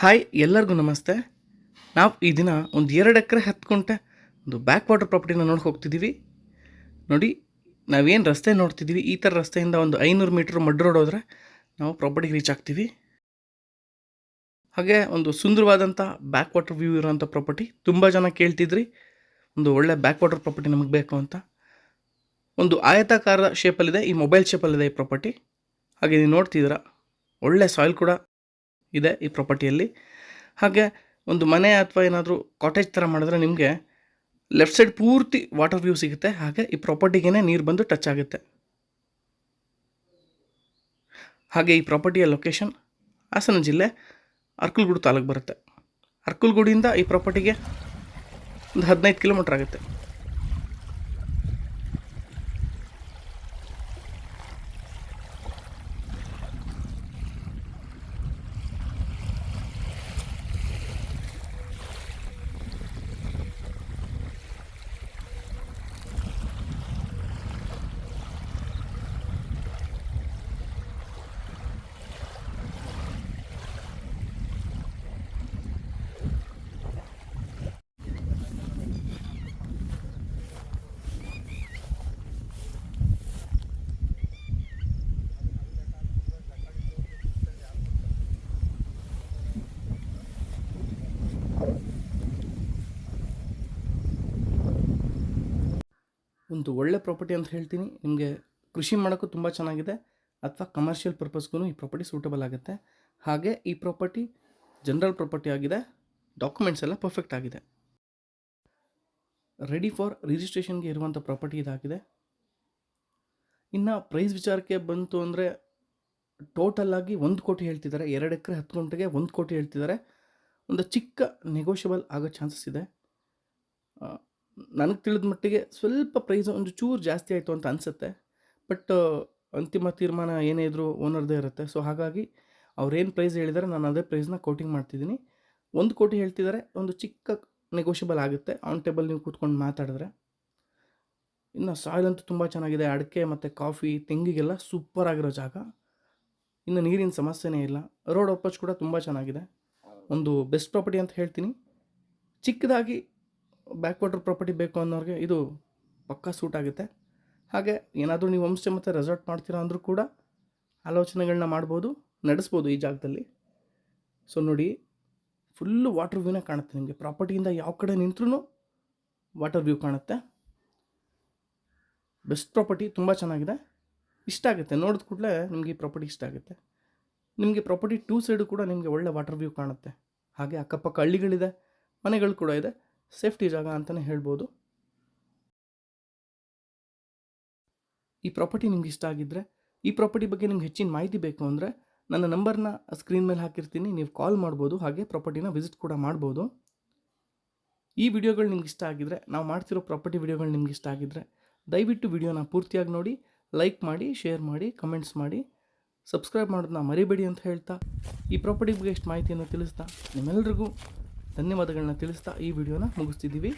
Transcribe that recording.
Hi, ಎಲ್ಲರಿಗೂ ನಮಸ್ತೆ. ನಾವು ಈ ದಿನ ಒಂದು ಎರಡು ಎಕರೆ ಹತ್ತು ಗುಂಟೆ ಒಂದು ಬ್ಯಾಕ್ ವಾಟರ್ ಪ್ರಾಪರ್ಟಿನ ನೋಡಿ ಹೋಗ್ತಿದ್ದೀವಿ ನೋಡಿ, ನಾವೇನು ರಸ್ತೆ ನೋಡ್ತಿದ್ದೀವಿ ಈ ಥರ ರಸ್ತೆಯಿಂದ ಒಂದು ಐನೂರು ಮೀಟ್ರ್ ಮಡ್ ರೋಡ್ ಹೋದರೆ ನಾವು ಪ್ರಾಪರ್ಟಿಗೆ ರೀಚ್ ಆಗ್ತೀವಿ. ಹಾಗೆ ಒಂದು ಸುಂದರವಾದಂಥ ಬ್ಯಾಕ್ ವಾಟರ್ ವ್ಯೂ ಇರೋಂಥ ಪ್ರಾಪರ್ಟಿ ತುಂಬ ಜನ ಕೇಳ್ತಿದ್ರಿ. ಒಂದು ಒಳ್ಳೆ ಬ್ಯಾಕ್ ವಾಟರ್ ಪ್ರಾಪರ್ಟಿ ನಮಗೆ ಬೇಕು ಅಂತ. ಒಂದು ಆಯತಾಕಾರದ ಶೇಪಲ್ಲಿದೆ ಈ ಮೊಬೈಲ್ ಶೇಪಲ್ಲಿದೆ ಈ ಪ್ರಾಪರ್ಟಿ ಹಾಗೆ ನೀವು ನೋಡ್ತಿದ್ದೀರಾ, ಒಳ್ಳೆ ಸಾಯಿಲ್ ಕೂಡ. ಇದೆ ಈ ಪ್ರಾಪರ್ಟಿಯಲ್ಲಿ ಹಾಗೆ ಒಂದು ಮನೆ ಅಥವಾ ಏನಾದರೂ ಕಾಟೇಜ್ ಥರ ಮಾಡಿದ್ರೆ ನಿಮಗೆ ಲೆಫ್ಟ್ ಸೈಡ್ ಪೂರ್ತಿ ವಾಟರ್ ವ್ಯೂ ಸಿಗುತ್ತೆ. ಹಾಗೆ ಈ ಪ್ರಾಪರ್ಟಿಗೆ ನೀರು ಬಂದು ಟಚ್ ಆಗುತ್ತೆ. ಹಾಗೆ ಈ ಪ್ರಾಪರ್ಟಿಯ ಲೊಕೇಶನ್ ಹಾಸನ ಜಿಲ್ಲೆ ಅರ್ಕಲ್ಗೂಡು ತಾಲೂಕು ಬರುತ್ತೆ. ಅರ್ಕಲ್ಗೂಡಿಂದ ಈ ಪ್ರಾಪರ್ಟಿಗೆ ಒಂದು ಹದಿನೈದು ಕಿಲೋಮೀಟ್ರ್ ಆಗುತ್ತೆ. ಒಂದು ಒಳ್ಳೆ ಪ್ರಾಪರ್ಟಿ ಅಂತ ಹೇಳ್ತೀನಿ. ನಿಮಗೆ ಕೃಷಿ ಮಾಡೋಕ್ಕೂ ತುಂಬ ಚೆನ್ನಾಗಿದೆ. ಅಥವಾ ಕಮರ್ಷಿಯಲ್ ಪರ್ಪಸ್ಗೂ ಈ ಪ್ರಾಪರ್ಟಿ ಸೂಟಬಲ್ ಆಗುತ್ತೆ. ಹಾಗೆ ಈ ಪ್ರಾಪರ್ಟಿ ಜನರಲ್ ಪ್ರಾಪರ್ಟಿ ಆಗಿದೆ. ಡಾಕ್ಯುಮೆಂಟ್ಸ್ ಎಲ್ಲ ಪರ್ಫೆಕ್ಟ್ ಆಗಿದೆ. ರೆಡಿ ಫಾರ್ ರಿಜಿಸ್ಟ್ರೇಷನ್ಗೆ ಇರುವಂಥ ಪ್ರಾಪರ್ಟಿ ಇದಾಗಿದೆ. ಇನ್ನು ಪ್ರೈಸ್ ವಿಚಾರಕ್ಕೆ ಬಂತು ಅಂದರೆ ಟೋಟಲ್ ಆಗಿ ಒಂದು ಕೋಟಿ ಹೇಳ್ತಿದ್ದಾರೆ. ಎರಡು ಎಕರೆ ಹತ್ತು ಗಂಟೆಗೆ ಒಂದು ಕೋಟಿ ಹೇಳ್ತಿದ್ದಾರೆ. ಒಂದು ಚಿಕ್ಕ ನೆಗೋಷಿಯಬಲ್ ಆಗೋ ಚಾನ್ಸಸ್ ಇದೆ. ನನಗೆ ತಿಳಿದ ಮಟ್ಟಿಗೆ ಸ್ವಲ್ಪ ಪ್ರೈಸ್ ಒಂದು ಚೂರು ಜಾಸ್ತಿ ಆಯಿತು ಅಂತ ಅನಿಸುತ್ತೆ. ಬಟ್ ಅಂತಿಮ ತೀರ್ಮಾನ ಏನೇ ಇದ್ದರೂ ಓನರ್ದೇ ಇರುತ್ತೆ. ಸೊ ಹಾಗಾಗಿ ಅವ್ರೇನು ಪ್ರೈಸ್ ಹೇಳಿದ್ದಾರೆ ನಾನು ಅದೇ ಪ್ರೈಸ್ನ ಕೋಟಿಂಗ್ ಮಾಡ್ತಿದ್ದೀನಿ. ಒಂದು ಕೋಟಿ ಹೇಳ್ತಿದ್ದಾರೆ ಒಂದು ಚಿಕ್ಕ ನೆಗೋಷಿಯಬಲ್ ಆಗುತ್ತೆ. ಆನ್ ಟೇಬಲ್ ನೀವು ಕೂತ್ಕೊಂಡು ಮಾತಾಡಿದ್ರೆ. ಇನ್ನು ಸಾಯಿಲ್ ಅಂತೂ ತುಂಬ ಚೆನ್ನಾಗಿದೆ. ಅಡಿಕೆ ಮತ್ತು ಕಾಫಿ ತೆಂಗಿಗೆಲ್ಲ ಸೂಪರ್ ಆಗಿರೋ ಜಾಗ. ಇನ್ನು ನೀರಿನ ಸಮಸ್ಯೆನೇ ಇಲ್ಲ. ರೋಡ್ ಅಪ್ರೋಚ್ ಕೂಡ ತುಂಬ ಚೆನ್ನಾಗಿದೆ. ಒಂದು ಬೆಸ್ಟ್ ಪ್ರಾಪರ್ಟಿ ಅಂತ ಹೇಳ್ತೀನಿ. ಚಿಕ್ಕದಾಗಿ ಬ್ಯಾಕ್ ವಾಟರ್ ಪ್ರಾಪರ್ಟಿ ಬೇಕು ಅನ್ನೋರಿಗೆ ಇದು ಪಕ್ಕಾ ಸೂಟ್ ಆಗುತ್ತೆ. ಹಾಗೆ ಏನಾದರೂ ನೀವು ಹೋಮ್ ಸ್ಟೇ ಮತ್ತು ರೆಸಾರ್ಟ್ ಮಾಡ್ತೀರಾ ಅಂದರೂ ಕೂಡ ಆಲೋಚನೆಗಳನ್ನ ಮಾಡ್ಬೋದು, ನಡೆಸ್ಬೋದು ಈ ಜಾಗದಲ್ಲಿ. ಸೊ ನೋಡಿ ಫುಲ್ಲು ವಾಟರ್ ವ್ಯೂನೇ ಕಾಣುತ್ತೆ ನಿಮಗೆ. ಪ್ರಾಪರ್ಟಿಯಿಂದ ಯಾವ ಕಡೆ ನಿಂತ್ರೂ ವಾಟರ್ ವ್ಯೂ ಕಾಣುತ್ತೆ. ಬೆಸ್ಟ್ ಪ್ರಾಪರ್ಟಿ ತುಂಬ ಚೆನ್ನಾಗಿದೆ. ಇಷ್ಟ ಆಗುತ್ತೆ. ನೋಡಿದ ಕೂಡಲೇ ನಿಮಗೆ ಈ ಪ್ರಾಪರ್ಟಿ ಇಷ್ಟ ಆಗುತ್ತೆ. ನಿಮಗೆ ಪ್ರಾಪರ್ಟಿ ಟೂ ಸೈಡು ಕೂಡ ನಿಮಗೆ ಒಳ್ಳೆ ವಾಟರ್ ವ್ಯೂ ಕಾಣುತ್ತೆ. ಹಾಗೆ ಅಕ್ಕಪಕ್ಕ ಹಳ್ಳಿಗಳಿದೆ, ಮನೆಗಳು ಕೂಡ ಇದೆ. ಸೇಫ್ಟಿ ಜಾಗ ಅಂತಲೇ ಹೇಳ್ಬೋದು. ಈ ಪ್ರಾಪರ್ಟಿ ನಿಮ್ಗೆ ಇಷ್ಟ ಆಗಿದ್ದರೆ ಈ ಪ್ರಾಪರ್ಟಿ ಬಗ್ಗೆ ನಿಮ್ಗೆ ಹೆಚ್ಚಿನ ಮಾಹಿತಿ ಬೇಕು ಅಂದರೆ, ನನ್ನ ನಂಬರ್ನ ಸ್ಕ್ರೀನ್ ಮೇಲೆ ಹಾಕಿರ್ತೀನಿ, ನೀವು ಕಾಲ್ ಮಾಡ್ಬೋದು, ಹಾಗೆ ಪ್ರಾಪರ್ಟಿನ ವಿಸಿಟ್ ಕೂಡ ಮಾಡ್ಬೋದು. ಈ ವಿಡಿಯೋಗಳು ನಿಮ್ಗೆ ಇಷ್ಟ ಆಗಿದ್ದರೆ ನಾವು ಮಾಡ್ತಿರೋ ಪ್ರಾಪರ್ಟಿ ವಿಡಿಯೋಗಳು ನಿಮ್ಗೆ ಇಷ್ಟ ಆಗಿದ್ದರೆ ದಯವಿಟ್ಟು ವಿಡಿಯೋನ ಪೂರ್ತಿಯಾಗಿ ನೋಡಿ, ಲೈಕ್ ಮಾಡಿ, ಶೇರ್ ಮಾಡಿ, ಕಮೆಂಟ್ಸ್ ಮಾಡಿ. ಸಬ್ಸ್ಕ್ರೈಬ್ ಮಾಡೋದನ್ನ ಮರಿಬೇಡಿ ಅಂತ ಹೇಳ್ತಾ, ಈ ಪ್ರಾಪರ್ಟಿ ಬಗ್ಗೆ ಎಷ್ಟು ಮಾಹಿತಿಯನ್ನು ತಿಳಿಸ್ತಾ ನಿಮ್ಮೆಲ್ಲರಿಗೂ ಧನ್ಯವಾದಗಳನ್ನ ತಿಳಿಸ್ತಾ ಈ ವಿಡಿಯೋನ ಮುಗಿಸ್ತಿದ್ದೀವಿ.